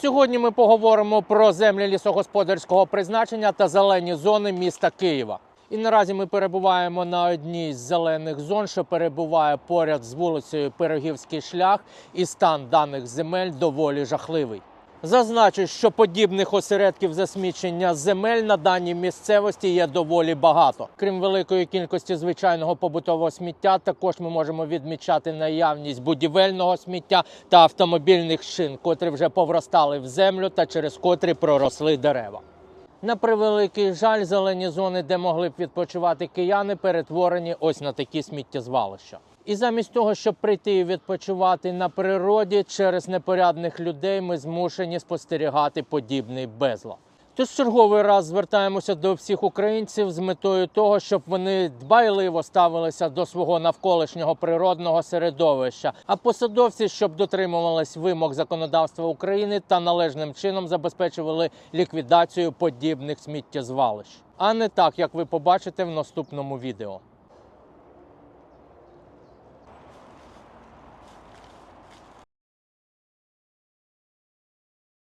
Сьогодні ми поговоримо про землі лісогосподарського призначення та зелені зони міста Києва. І наразі ми перебуваємо на одній з зелених зон, що перебуває поряд з вулицею Пирогівський шлях, і стан даних земель доволі жахливий. Зазначу, що подібних осередків засмічення земель на даній місцевості є доволі багато. Крім великої кількості звичайного побутового сміття, також ми можемо відмічати наявність будівельного сміття та автомобільних шин, котрі вже повростали в землю та через котрі проросли дерева. На превеликий жаль, зелені зони, де могли б відпочивати кияни, перетворені ось на такі сміттєзвалища. І замість того, щоб прийти і відпочивати на природі через непорядних людей, ми змушені спостерігати подібний безлад. Тож черговий раз звертаємося до всіх українців з метою того, щоб вони дбайливо ставилися до свого навколишнього природного середовища, а посадовці, щоб дотримувались вимог законодавства України та належним чином забезпечували ліквідацію подібних сміттєзвалищ, а не так, як ви побачите в наступному відео.